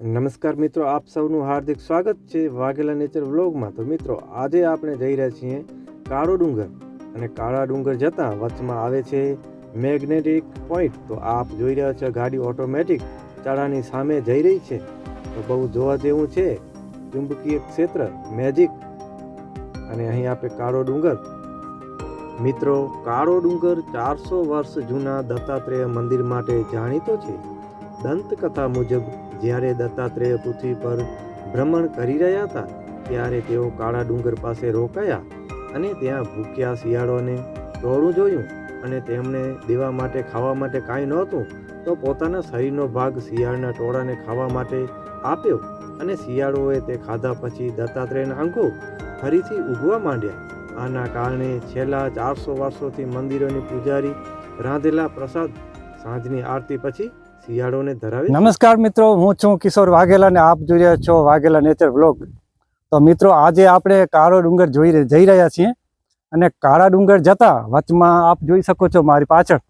નમસ્કાર મિત્રો, આપ સૌનું હાર્દિક સ્વાગત છે વાઘેલા નેચર વ્લોગમાં. તો મિત્રો, આજે આપણે જઈ રહ્યા છીએ કાળો ડુંગર અને કાળા ડુંગર જતાં વચમાં આવે છે મેગ્નેટિક પોઈન્ટ. તો આપ જોઈ રહ્યા છો ગાડી ઓટોમેટિક ચાળાની સામે જઈ રહી છે. તો બહુ જોવા જેવું છે ચુંબકીય ક્ષેત્ર, મેજિક અને અહીં આપણે કાળો ડુંગર. મિત્રો, કાળો ડુંગર ચારસો વર્ષ જૂના દત્તાત્રેય મંદિર માટે જાણીતો છે. દંતકથા મુજબ જ્યારે દત્તાત્રેય પૃથ્વી પર ભ્રમણ કરી રહ્યા હતા, ત્યારે તેઓ કાળા ડુંગર પાસે રોકાયા અને ત્યાં ભૂખ્યા શિયાળોને ટોળું જોયું અને તેમણે દેવા માટે, ખાવા માટે કાંઈ નહોતું, તો પોતાના શરીરનો ભાગ શિયાળના ટોળાને ખાવા માટે આપ્યો અને શિયાળોએ તે ખાધા પછી દત્તાત્રેયના અંગો ફરીથી ઉગવા માંડ્યા. આના કારણે છેલ્લા ચારસો વર્ષોથી મંદિરોની પૂજારી રાંધેલા પ્રસાદ સાંજની આરતી પછી શિયાળોને ધરાવે નમસ્કાર મિત્રો, હું છું કિશોર વાઘેલા ને આપ જોઈ રહ્યા છો વાઘેલા નેચર વ્લોગ તો મિત્રો, આજે આપણે કાળો ડુંગર જોઈ જઈ રહ્યા છીએ અને કાળા ડુંગર જતા વચમાં આપ જોઈ શકો છો મારી પાછળ.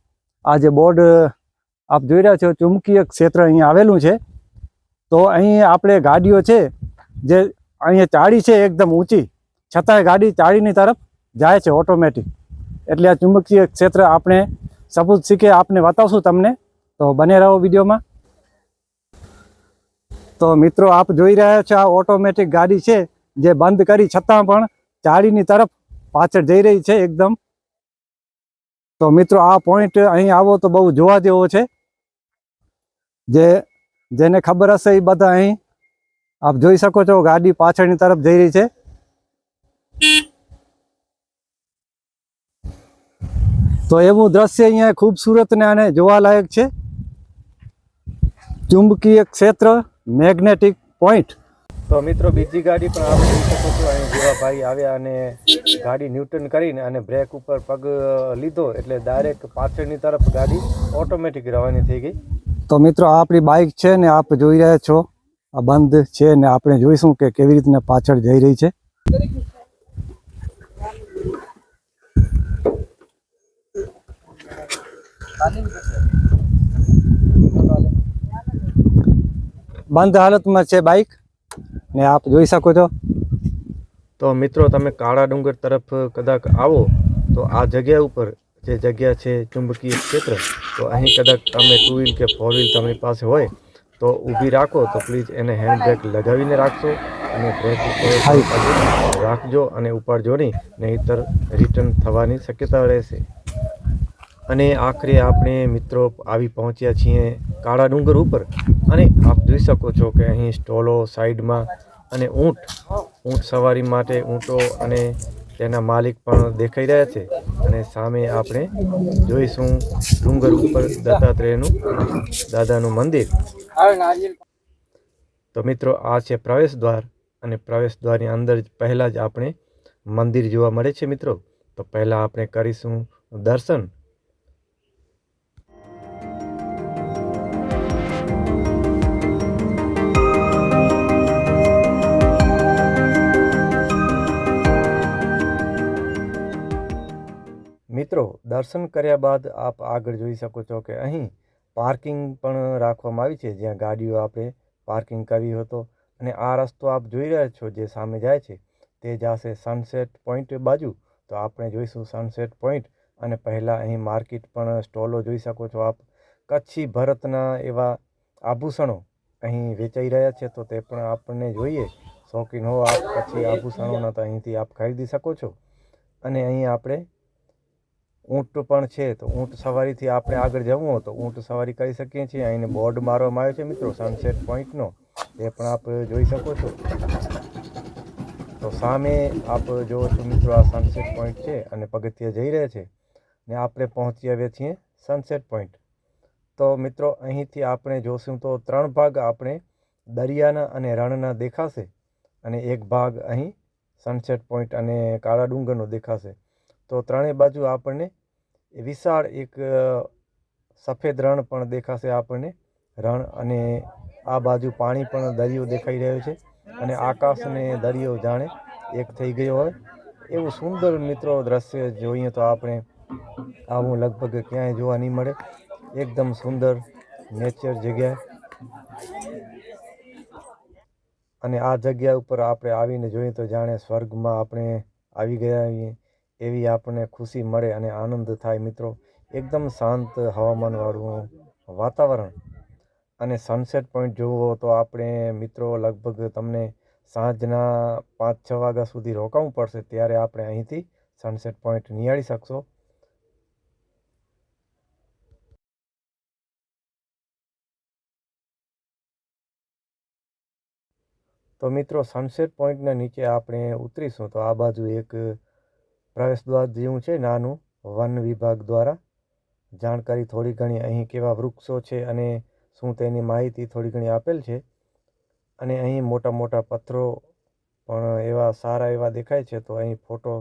આ જે બોર્ડ આપ જોઈ રહ્યા છો, ચુંબકીય ક્ષેત્ર અહીં આવેલું છે. તો અહીં આપણે ગાડીઓ છે, જે અહીંયા ચાળી છે એકદમ ઊંચી. છતાંય ગાડી ચાળીની તરફ જાય છે ઓટોમેટિક એટલે આ ચુંબકીય ક્ષેત્ર આપણે સપૂત શીખે આપને બતાવશું તમને. તો બને રહો વિડીયોમાં. તો મિત્રો, આપ જોઈ રહ્યા છો, આ ઓટોમેટિક ગાડી છે, જે બંધ કરી છતાં પણ ચાળીની તરફ પાછળ જઈ રહી છે એકદમ. તો મિત્રો, આ પોઈન્ટ અહીં આવો તો બહુ જોવા જેવો છે. જે, જેને ખબર હશે એ બધા અહીં આપ જોઈ શકો છો, ગાડી પાછળની તરફ જઈ રહી છે. તો એવું દ્રશ્ય અહીંયા ખૂબસૂરત ને અને જોવાલાયક છે. ચુંબકીય ક્ષેત્ર મેગ્નેટિક પોઈન્ટ. તો મિત્રો બીજી ગાડી પણ આપણે જોઈ શકો છો. અહીં જેવા ભાઈ આવ્યા અને ગાડી ન્યૂટન કરીને અને બ્રેક ઉપર પગ લીધો એટલે ડાયરેક્ટ પાછળની તરફ ગાડી ઓટોમેટિક રવાની થઈ ગઈ. તો મિત્રો આપણી બાઇક છે ને આપ જોઈ રહ્યા છો. આ બંધ છે ને આપણે જોઈશું કે કેવી રીતના પાછળ જઈ રહી છે. બંધ હાલતમાં છે બાઇક ને આપ જોઈ શકો છો. તો મિત્રો તમે કાળા ડુંગર તરફ કદાચ આવો તો આ જગ્યા ઉપર જે જગ્યા છે ચુંબકીય ક્ષેત્ર તો અહીં કદાચ તમે ટુ વ્હીલ કે ફોર વ્હીલ તમારી પાસે હોય તો ઊભી રાખો તો પ્લીઝ એને હેન્ડ બ્રેક લગાવીને રાખશો અને બ્રેક રાખજો અને ઉપાડજો નહીં નહીંતર રિટર્ન થવાની શક્યતા રહેશે. અને આખરે આપણે મિત્રો આવી પહોંચ્યા છીએ કાળા ડુંગર ઉપર. અને આપ જોઈ શકો છો કે અહીં સ્ટોલો સાઈડમાં અને ઊંટ ઊંટ સવારી માટે ઊંટો અને તેના માલિક પણ દેખાઈ રહ્યા છે. અને સામે આપણે જોઈશું ડુંગર ઉપર દત્તાત્રેયનું દાદાનું મંદિર. તો મિત્રો, આ છે પ્રવેશ દ્વાર અને પ્રવેશ દ્વારની અંદર પહેલાં જ આપણે મંદિર જોવા મળે છે મિત્રો. તો પહેલાં આપણે કરીશું દર્શન. મિત્રો, દર્શન કર્યા બાદ આપ આગળ જોઈ શકો છો કે અહીં પાર્કિંગ પણ રાખવામાં આવી છે. જ્યાં ગાડીઓ આપણે પાર્કિંગ કરી હતો અને આ રસ્તો આપ જોઈ રહ્યા છો જે સામે જાય છે. તે જશે સનસેટ પોઈન્ટ બાજુ. તો આપણે જોઈશું સનસેટ પોઈન્ટ અને પહેલાં અહીં માર્કેટ પણ સ્ટોલો જોઈ શકો છો આપ. કચ્છી ભરતના એવા આભૂષણો અહીં વેચાઈ રહ્યા છે તો તે પણ આપણને જોઈએ. શોખીન હો આપ કચ્છી આભૂષણોના તો અહીંથી આપ ખરીદી શકો છો. અને અહીં આપણે ઊંટ પણ છે તો ઊંટ સવારીથી આપણે આગળ જવું હોય તો ઊંટ સવારી કરી શકીએ છીએ. અહીં બોર્ડ મારવામાં આવ્યો છે મિત્રો સનસેટ પોઈન્ટનો એ પણ આપ જોઈ શકો છો. તો સામે આપ જુઓ છો મિત્રો, આ સનસેટ પોઈન્ટ છે અને પગથિયા જઈ રહ્યા છે ને આપણે પહોંચી આવ્યા છીએ સનસેટ પોઈન્ટ તો મિત્રો, અહીંથી આપણે જોશું તો ત્રણ ભાગ આપણે દરિયાના અને રણના દેખાશે અને એક ભાગ અહીં સનસેટ પોઈન્ટ અને કાળા ડુંગરનો દેખાશે. તો ત્રણેય બાજુ આપણને વિશાળ એક સફેદ રણ પણ દેખાશે આપણને. રણ અને આ બાજુ પાણી પણ દરિયો દેખાઈ રહ્યો છે અને આકાશ અને દરિયો જાણે એક થઈ ગયો હોય. એવું સુંદર મિત્રો દ્રશ્ય જોઈએ તો આપણે આવું લગભગ ક્યાંય જોવા નહીં મળે. એકદમ સુંદર નેચર જગ્યા. અને આ જગ્યા ઉપર આપણે આવીને જોઈએ તો જાણે સ્વર્ગમાં આપણે આવી ગયા એવી આપણને ખુશી મળે અને આનંદ થાય મિત્રો. એકદમ શાંત હવામાનવાળું વાતાવરણ. અને સનસેટ પોઈન્ટ જોવો તો આપણે મિત્રો લગભગ તમને સાંજના પાંચ છ વાગ્યા સુધી રોકાવું પડશે. ત્યારે આપણે અહીંથી સનસેટ પોઈન્ટ નિહાળી શકશો. તો મિત્રો સનસેટ પોઈન્ટના નીચે આપણે ઉતરીશું. તો આ બાજુ એક પ્રવેશ દ્વાર જેવું છે નાનું વન વિભાગ દ્વારા. જાણકારી થોડી ઘણી અહીં કેવા વૃક્ષો છે અને શું તેની માહિતી થોડી ઘણી આપેલ છે. અને અહીં મોટા મોટા પથ્થરો પણ એવા સારા એવા દેખાય છે તો અહીં ફોટો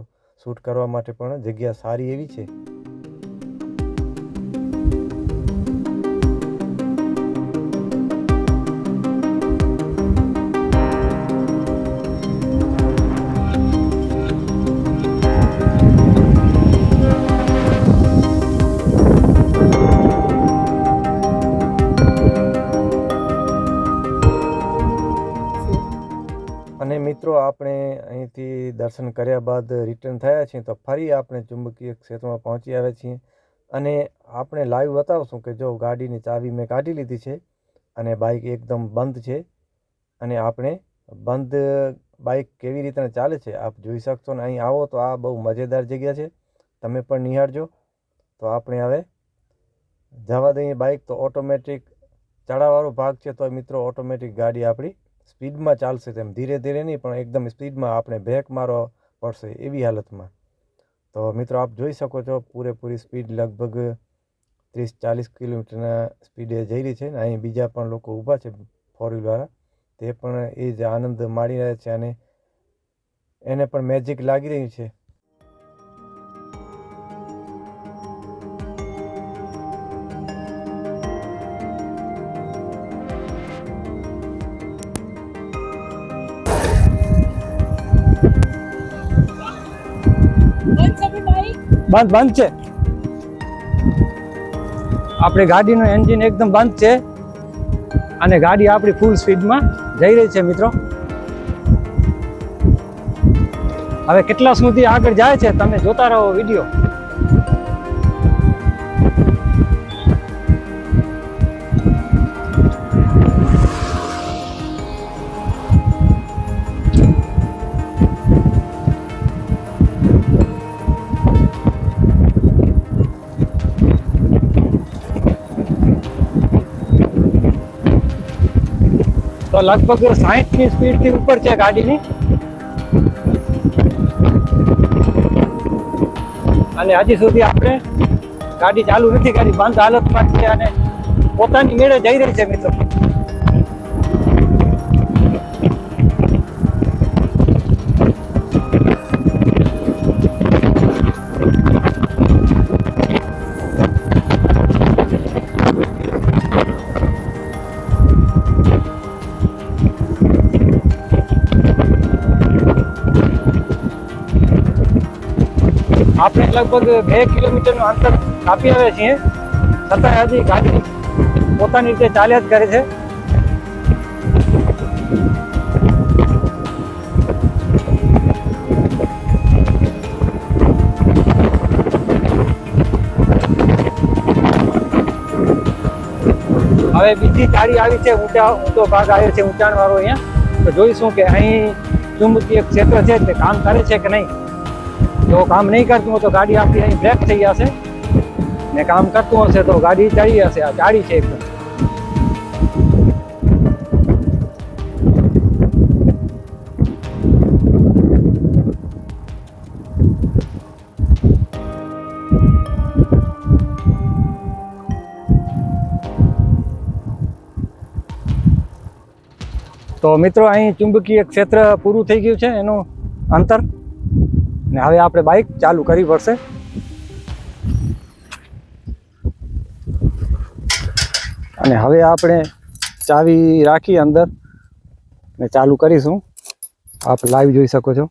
શૂટ કરવા માટે પણ જગ્યા સારી એવી છે. મિત્રો, આપણે અહીંથી દર્શન કર્યા બાદ રિટર્ન થયા છીએ તો ફરી આપણે ચુંબકીય ક્ષેત્રમાં પહોંચી આવ્યા છીએ. અને આપણે લાઈવ બતાવશું કે જો ગાડીની ચાવી મેં કાઢી લીધી છે અને બાઇક એકદમ બંધ છે અને આપણે બંધ બાઇક કેવી રીતના ચાલે છે આપ જોઈ શકશો ને અહીં આવો તો આ બહુ મજેદાર જગ્યા છે. તમે પણ નિહાળજો. તો આપણે હવે જવા દઈએ બાઇક તો ઓટોમેટિક ચડાવવાનો ભાગ છે તો મિત્રો ઓટોમેટિક ગાડી આપણી સ્પીડમાં ચાલશે તેમ ધીરે ધીરે નહીં, પણ એકદમ સ્પીડમાં આપણે બ્રેક મારવા પડશે એવી હાલતમાં. તો મિત્રો, આપ જોઈ શકો છો, પૂરેપૂરી સ્પીડ લગભગ ત્રીસ ચાલીસ કિલોમીટરના સ્પીડે જઈ રહી છે ને, અહીં બીજા પણ લોકો ઊભા છે ફોર વ્હીલવાળા તે પણ એ જ આનંદ માણી રહ્યા છે અને એને પણ મેજિક લાગી રહ્યું છે. બંધ બંધ છે. આપણી ગાડીનું એન્જિન એકદમ બંધ છે. અને ગાડી આપણી ફૂલ સ્પીડમાં જઈ રહી છે, મિત્રો. હવે કેટલા સુધી આગળ જાય છે, તમે જોતા રહો વીડિયો. તો લગભગ સાહીઠની સ્પીડથી ઉપર છે ગાડીની. અને હજી સુધી આપણે ગાડી ચાલુ નથી કરી. બંધ હાલતમાં છે અને પોતાની મેળે જઈ રહી છે મિત્રો. લગભગ બે કિલોમીટરનું અંતર કાપી આવ્યા છીએ છતાં હજી ગાડી પોતાની રીતે ચાલ્યા જ કરે છે. હવે બીજી તાળી આવી છે, ઊંચા ઊંચો ભાગ આવ્યો છે ઊંચાણ વાળો અહીંયા. તો જોઈશું કે અહીં ચુંબકીય ક્ષેત્ર છે, તે કામ કરે છે કે નહીં? જો કામ નહીં કરતું હોય તો ગાડી આપણી અહીં બ્રેક થઈ જશે. ને કામ કરતું હશે તો ગાડી ચડી જશે. આ ગાડી છે એકદમ. તો મિત્રો, અહીં ચુંબકીય ક્ષેત્ર પૂરું થઈ ગયું છે. એનું અંતર ને હવે આપણે બાઇક ચાલુ કરવી પડશે. અને હવે આપણે ચાવી રાખી અંદર ને ચાલુ કરીશું. આપ લાઈવ જોઈ શકો છો.